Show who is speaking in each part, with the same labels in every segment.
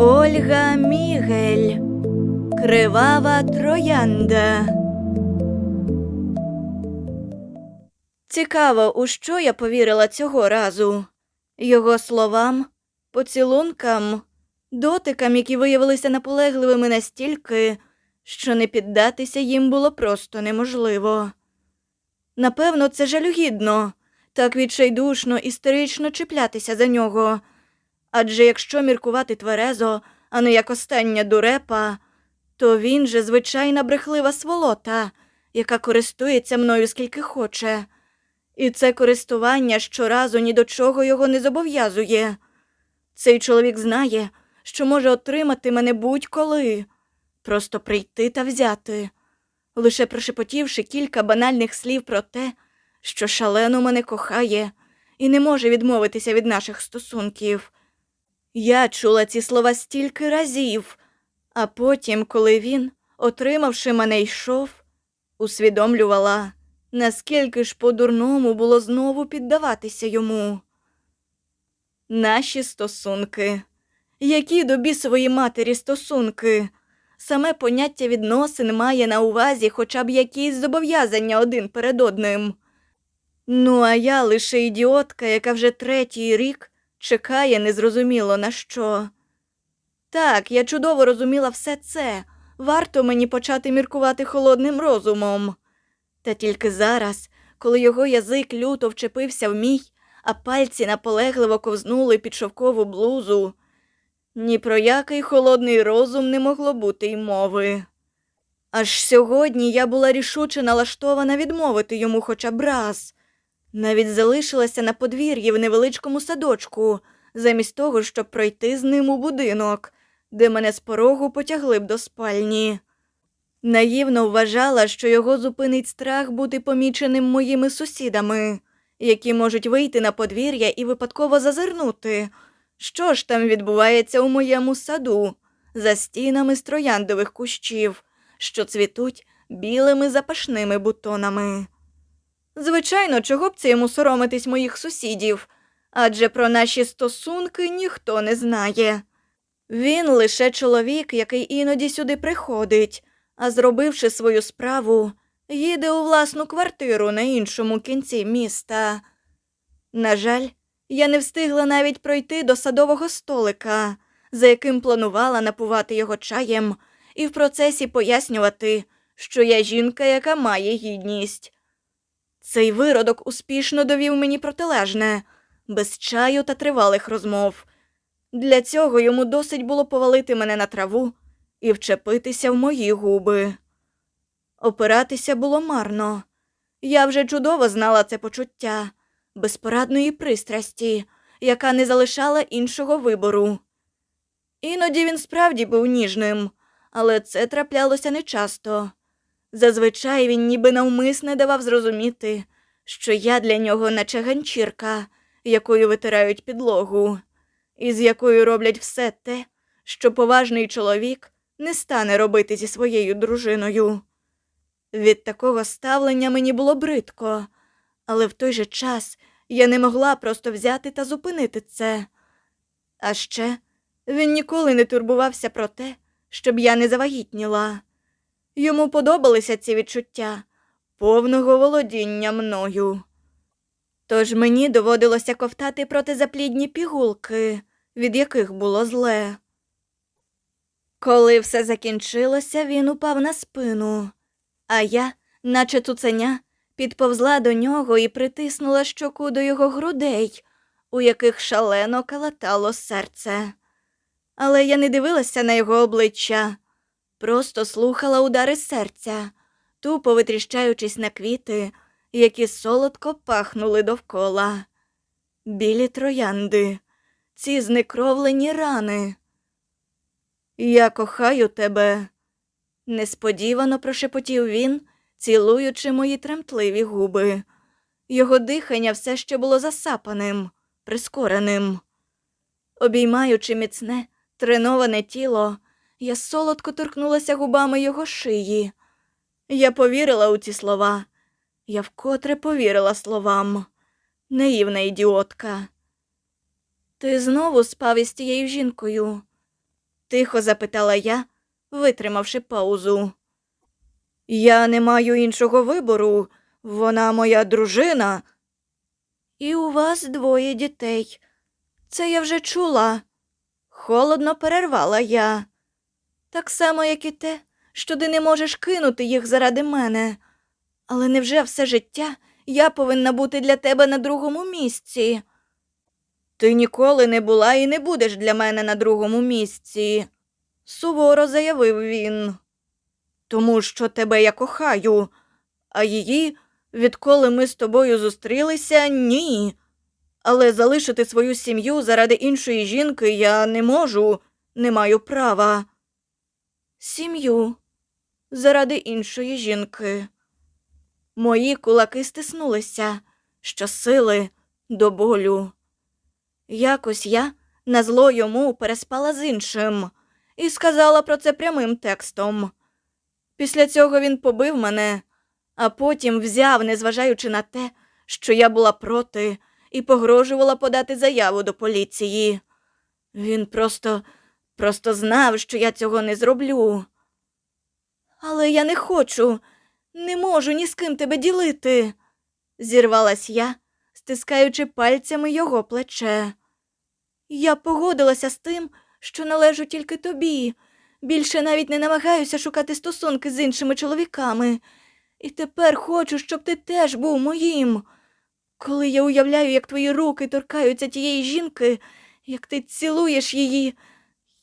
Speaker 1: Ольга Мігель. Кривава троянда. Цікаво, у що я повірила цього разу. Його словам, поцілункам, дотикам, які виявилися наполегливими настільки, що не піддатися їм було просто неможливо. Напевно, це жалюгідно, так відчайдушно істерично чіплятися за нього. Адже якщо міркувати тверезо, а не як остання дурепа, то він же звичайна брехлива сволота, яка користується мною скільки хоче. І це користування щоразу ні до чого його не зобов'язує. Цей чоловік знає, що може отримати мене будь-коли, просто прийти та взяти, лише прошепотівши кілька банальних слів про те, що шалено мене кохає і не може відмовитися від наших стосунків. Я чула ці слова стільки разів, а потім, коли він, отримавши мене, йшов, усвідомлювала, наскільки ж по-дурному було знову піддаватися йому. Наші стосунки. Які до бісової матері стосунки? Саме поняття відносин має на увазі хоча б якісь зобов'язання один перед одним. Ну, а я лише ідіотка, яка вже третій рік чекає незрозуміло на що. Так, я чудово розуміла все це. Варто мені почати міркувати холодним розумом. Та тільки зараз, коли його язик люто вчепився в мій, а пальці наполегливо ковзнули під шовкову блузу, ні про який холодний розум не могло бути й мови. Аж сьогодні я була рішуче налаштована відмовити йому хоча б раз. Навіть залишилася на подвір'ї в невеличкому садочку, замість того, щоб пройти з ним у будинок, де мене з порогу потягли б до спальні. Наївно вважала, що його зупинить страх бути поміченим моїми сусідами, які можуть вийти на подвір'я і випадково зазирнути, що ж там відбувається у моєму саду, за стінами з трояндових кущів, що цвітуть білими запашними бутонами. Звичайно, чого б це йому соромитись моїх сусідів, адже про наші стосунки ніхто не знає. Він лише чоловік, який іноді сюди приходить, а зробивши свою справу, їде у власну квартиру на іншому кінці міста. На жаль, я не встигла навіть пройти до садового столика, за яким планувала напувати його чаєм, і в процесі пояснювати, що я жінка, яка має гідність. Цей виродок успішно довів мені протилежне, без чаю та тривалих розмов. Для цього йому досить було повалити мене на траву і вчепитися в мої губи. Опиратися було марно. Я вже чудово знала це почуття безпорадної пристрасті, яка не залишала іншого вибору. Іноді він справді був ніжним, але це траплялося нечасто. Зазвичай він ніби навмисне давав зрозуміти, що я для нього наче ганчірка, якою витирають підлогу, і з якою роблять все те, що поважний чоловік не стане робити зі своєю дружиною. Від такого ставлення мені було бридко, але в той же час я не могла просто взяти та зупинити це. А ще він ніколи не турбувався про те, щоб я не завагітніла. Йому подобалися ці відчуття повного володіння мною. Тож мені доводилося ковтати протизаплідні пігулки, від яких було зле. Коли все закінчилося, він упав на спину, а я, наче цуценя, підповзла до нього і притиснула щоку до його грудей, у яких шалено калатало серце. Але я не дивилася на його обличчя, просто слухала удари серця, тупо витріщаючись на квіти, які солодко пахнули довкола. Білі троянди, ці знекровлені рани. Я кохаю тебе, несподівано прошепотів він, цілуючи мої тремтливі губи. Його дихання все ще було засапаним, прискореним. Обіймаючи міцне, треноване тіло, я солодко торкнулася губами його шиї. Я повірила у ці слова. Я вкотре повірила словам. Наївна ідіотка. Ти знову спав із тією жінкою. Тихо запитала я, витримавши паузу. Я не маю іншого вибору. Вона моя дружина. І у вас двоє дітей. Це я вже чула. Холодно перервала я. Так само, як і те, що ти не можеш кинути їх заради мене. Але невже все життя я повинна бути для тебе на другому місці? Ти ніколи не була і не будеш для мене на другому місці, суворо заявив він. Тому що тебе я кохаю, а її, відколи ми з тобою зустрілися, ні. Але залишити свою сім'ю заради іншої жінки я не можу, не маю права. Сім'ю заради іншої жінки. Мої кулаки стиснулися щосили до болю. Якось я на зло йому переспала з іншим і сказала про це прямим текстом. Після цього він побив мене, а потім взяв, незважаючи на те, що я була проти, і погрожувала подати заяву до поліції. Він просто, просто знав, що я цього не зроблю. Але я не хочу, не можу ні з ким тебе ділити, зірвалась я, стискаючи пальцями його плече. Я погодилася з тим, що належу тільки тобі. Більше навіть не намагаюся шукати стосунки з іншими чоловіками. І тепер хочу, щоб ти теж був моїм. Коли я уявляю, як твої руки торкаються тієї жінки, як ти цілуєш її,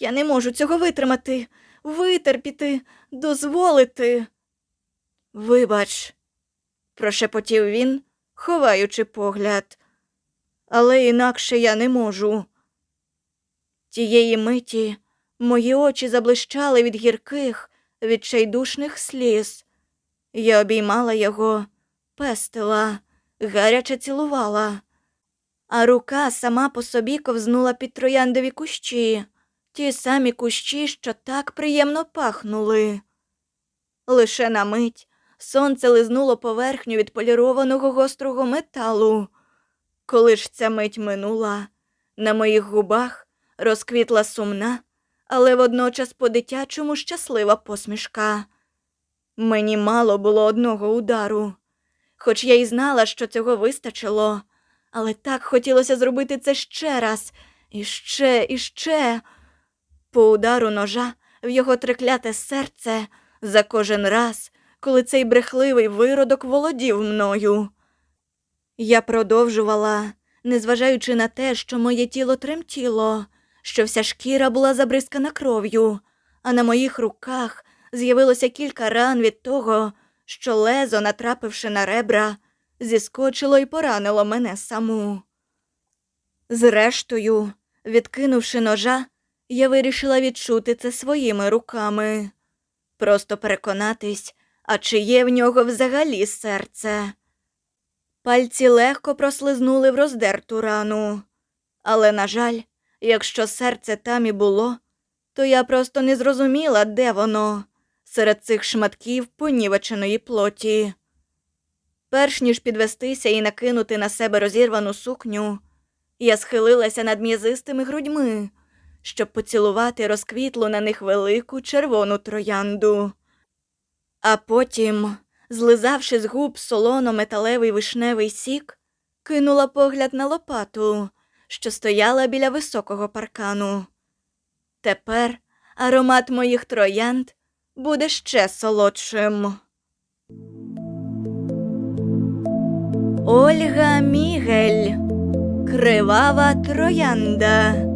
Speaker 1: я не можу цього витримати, витерпіти, дозволити. Вибач, прошепотів він, ховаючи погляд. Але інакше я не можу. Тієї миті мої очі заблищали від гірких, відчайдушних сліз. Я обіймала його, пестила, гаряче цілувала, а рука сама по собі ковзнула під трояндові кущі, ті самі кущі, що так приємно пахнули. Лише на мить сонце лизнуло поверхню відполірованого гострого металу. Коли ж ця мить минула, на моїх губах розквітла сумна, але водночас по-дитячому щаслива посмішка. Мені мало було одного удару, хоч я й знала, що цього вистачило, але так хотілося зробити це ще раз, і ще, і ще. По удару ножа в його трикляте серце за кожен раз, коли цей брехливий виродок володів мною. Я продовжувала, незважаючи на те, що моє тіло тремтіло, що вся шкіра була забризкана кров'ю, а на моїх руках з'явилося кілька ран від того, що лезо, натрапивши на ребра, зіскочило і поранило мене саму. Зрештою, відкинувши ножа, я вирішила відчути це своїми руками, просто переконатись, а чи є в нього взагалі серце. Пальці легко прослизнули в роздерту рану, але, на жаль, якщо серце там і було, то я просто не зрозуміла, де воно, серед цих шматків понівеченої плоті. Перш ніж підвестися і накинути на себе розірвану сукню, я схилилася над м'язистими грудьми, щоб поцілувати розквітлу на них велику червону троянду. А потім, злизавши з губ солоно металевий вишневий сік, кинула погляд на лопату, що стояла біля високого паркану. Тепер аромат моїх троянд буде ще солодшим. Ольга Мігель Кривава троянда.